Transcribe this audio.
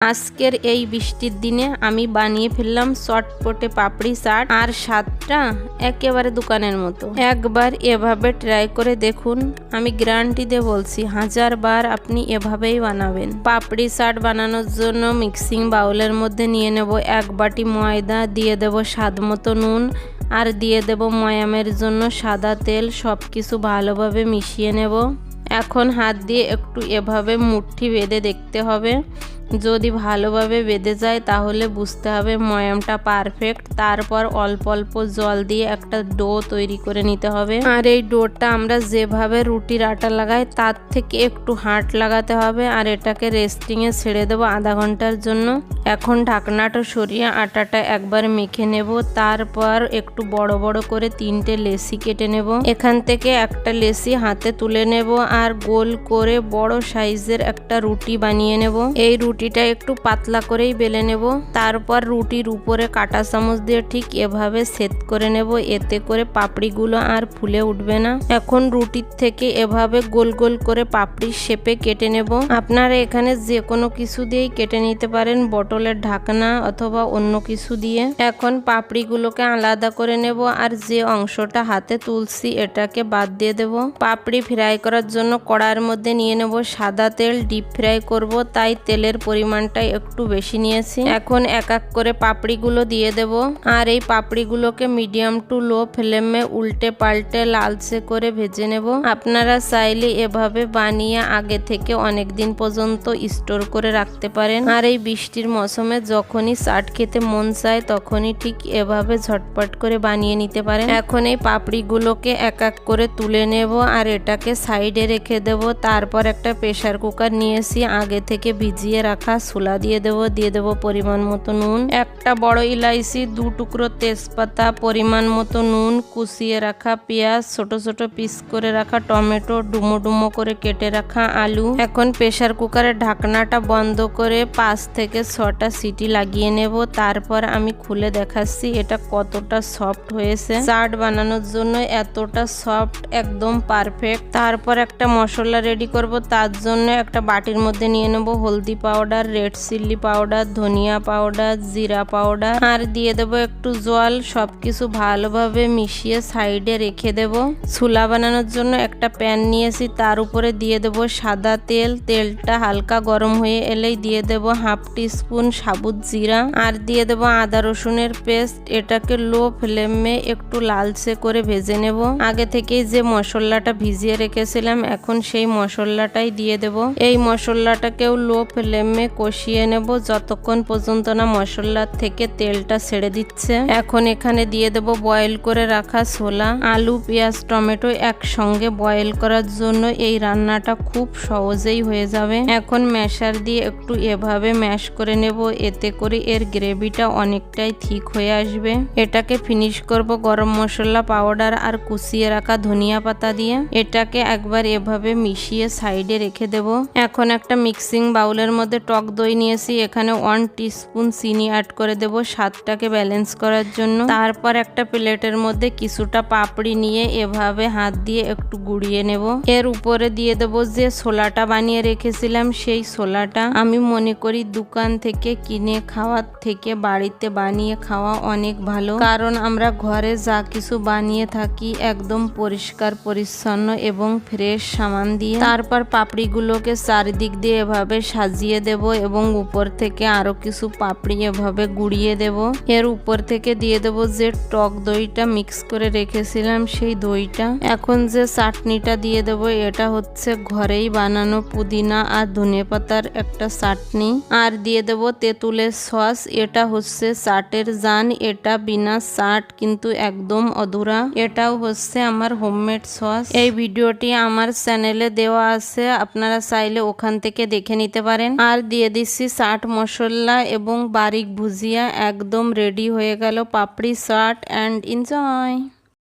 আজকের এই বৃষ্টির দিনে আমি বানিয়ে ফেললাম চটপটে পাপড়ি চাট আর স্বাদটা একেবারে দোকানের মতো। একবার এভাবে ট্রাই করে দেখুন, আমি গ্যারান্টি দিয়ে বলছি হাজার বার আপনি এভাবেই বানাবেন। পাপড়ি চাট বানানোর জন্য মিক্সিং বাউলের মধ্যে নিয়ে নেব এক বাটি ময়দা, দিয়ে দেব স্বাদ মতো নুন আর দিয়ে দেব ময়ামের জন্য সাদা তেল সব কিছু ভালোভাবে মিশিয়ে নেব। এখন হাত দিয়ে একটু এভাবে মুঠি বেঁধে দেখতে হবে। যদি ভালোভাবে বেঁধে যায়, তাহলে বুঝতে হবে ময়ামটা পারফেক্ট তারপর অল্প অল্প জল দিয়ে একটা ডো তৈরি করে নিতে হবে। আর এই ডোটা আমরা যেভাবে রুটির আটা লাগাই, তার থেকে একটু হাট লাগাতে হবে আর এটাকে রেস্টিংয়ে ছেড়ে দেবো আধা ঘণ্টার জন্য। এখন ঢাকনাটা সরিয়ে আটাটা একবার মেখে নেব, তারপর একটু বড় বড় করে তিনটে লেসি কেটে নেব। এখান থেকে একটা লেসি হাতে তুলে নেব আর গোল করে বড় সাইজের একটা রুটি বানিয়ে নেব। এই রুটিটা একটু পাতলা করেই বেলে নেব। তারপর রুটির উপরে কাটা চামচ দিয়ে ঠিক এভাবে সেট করে নেব। এতে করে পাপড়িগুলো আর ফুলে উঠবে না। এখন রুটির থেকে এভাবে গোল গোল করে পাপড়ির শেপে কেটে নেব। আপনারা এখানে যে কোনো কিছু দিয়েই কেটে নিতে পারেন, বটলের ঢাকনা অথবা অন্য কিছু দিয়ে। এখন পাপড়িগুলোকে আলাদা করে নেব আর যে অংশটা হাতে তুলছি এটাকে বাদ দিয়ে দেব। পাপড়ি ফ্রাই করার জন্য কড়ার মধ্যে নিয়ে নেব সাদা তেল, ডিপ ফ্রাই করব, তাই তেলের পরিমাণটা একটু বেশি নিয়েছি। এখন এক এক করে পাপড়িগুলো দিয়ে দেব। আর এই পাপড়িগুলোকে মিডিয়াম টু লো ফ্লেমে উল্টে পাল্টে লালচে করে ভেজে নেব। আপনারা চাইলে এভাবে বানিয়ে আগে থেকে অনেক দিন পর্যন্ত স্টোর করে রাখতে পারেন। আর এই বৃষ্টির মৌসুমে যখনই চাট খেতে মন চায়, তখনই ঠিক এভাবে ঝটপট করে বানিয়ে নিতে পারেন। এখন এই পাপড়িগুলোকে এক এক করে তুলে নেব আর এটাকে সাইডে রেখে দেব। তারপর একটা প্রেশার কুকার নিয়েছি আগে থেকে ভিজিয়ে রাখা ছোলা দিয়ে দেব দিয়ে দেব পরিমাণ মতো নুন। একটা বড় ইলাইচি, দু টুকরো তেজপাতা, পরিমাণ মতো নুন, কুচিয়ে রাখা পেঁয়াজ, ছোট ছোট পিস করে রাখা টমেটো, ডুমো ডুমো করে কেটে রাখা আলু। এখন প্রেশার কুকারের ঢাকনাটা বন্ধ করে পাঁচ থেকে ছটা সিটি লাগিয়ে নেব। তারপর আমি খুলে দেখাচ্ছি এটা কতটা সফট হয়েছে। চাট বানানোর জন্য এতটা সফট, একদম পারফেক্ট। তারপর একটা মশলা রেডি করব, তার জন্য একটা বাটির মধ্যে নিয়ে নেব হলদি পাউডার। রেড চিল্লি পাউডার ধনিয়া পাউডার জিরা পাউডার আর দিয়ে দেব একটু জল। সবকিছু ভালোভাবে মিশিয়ে সাইডে রেখে দেব। ছুলা বানানোর জন্য একটা প্যান নিয়েছি, তার উপরে দিয়ে দেব সাদা তেল। তেলটা হালকা গরম হয়ে এলেই দিয়ে দেব হাফ টি স্পুন সাবুত জিরা। আর দিয়ে দেব আদা রসুনের পেস্ট, এটাকে লো ফ্লেমে একটু লালচে করে ভেজে নেব। আগে থেকেই যে মশলাটা ভিজিয়ে রেখেছিলাম, এখন সেই মশলাটাই দিয়ে দেব। এই মশলাটাকেও লো ফ্লেমে কষিয়ে নেব। যতক্ষণ পর্যন্ত না মশলার থেকে তেলটা ছেড়ে দিচ্ছে। এখন এখানে দিয়ে দেব বয়েল করে রাখা ছোলা, আলু, পেঁয়াজ, টমেটো একসঙ্গে বয়েল করার জন্য। এই রান্নাটা খুব সহজেই হয়ে যাবে। এখন ম্যাশার দিয়ে একটু এভাবে ম্যাশ করে নেব। এতে করে এর গ্রেভিটা অনেকটাই ঠিক হয়ে আসবে। এটাকে ফিনিশ করব গরম মশলা পাউডার আর কুচিয়ে রাখা ধনিয়া পাতা দিয়ে। এটাকে একবার এভাবে মিশিয়ে সাইডে রেখে দেব। এখন একটা মিক্সিং বাউলের মধ্যে টক দই নিয়েছি, এখানে ওয়ান টিস্পুন চিনি অ্যাড করে দেব, স্বাদটাকে ব্যালেন্স করার জন্য। তারপর একটা প্লেটের মধ্যে কিছুটা পাপড়ি নিয়ে এভাবে হাত দিয়ে একটু গুড়িয়ে নেব। এর উপরে দিয়ে দেব যে ছোলাটা বানিয়ে রেখেছিলাম, সেই ছোলাটা আমি মনে করি দোকান থেকে কিনে খাওয়ার থেকে বাড়িতে বানিয়ে খাওয়া অনেক ভালো। কারণ আমরা ঘরে যা কিছু বানিয়ে থাকি একদম পরিষ্কার, পরিচ্ছন্ন এবং ফ্রেশ সামান দিয়ে। তারপর পাপড়িগুলোকে চারিদিক দিয়ে এভাবে সাজিয়ে দেব এবং উপর থেকে আরও কিছু পাপড়ি এভাবে গুড়িয়ে দেব। এর উপর থেকে দিয়ে দেব যে টক দইটা মিক্স করে রেখেছিলাম সেই দইটা। এখন যে চাটনিটা দিয়ে দেব, এটা হচ্ছে ঘরেই বানানো পুদিনা আর ধনে পাতার একটা চাটনি। আর দিয়ে দেব তেঁতুলের সস, এটা হচ্ছে চাটের জান, এটা বিনা চাট, কিন্তু একদম অধুরা। এটাও হচ্ছে আমার হোমমেড সস। এই ভিডিওটি আমার চ্যানেলে দেওয়া আছে, আপনারা চাইলে ওখান থেকে দেখে নিতে পারেন। আর দিয়ে দিচ্ছি চাট মশলা এবং বারিক ভুজিয়া, একদম রেডি হয়ে গেল। পাপড়ি, চাট অ্যান্ড এনজয়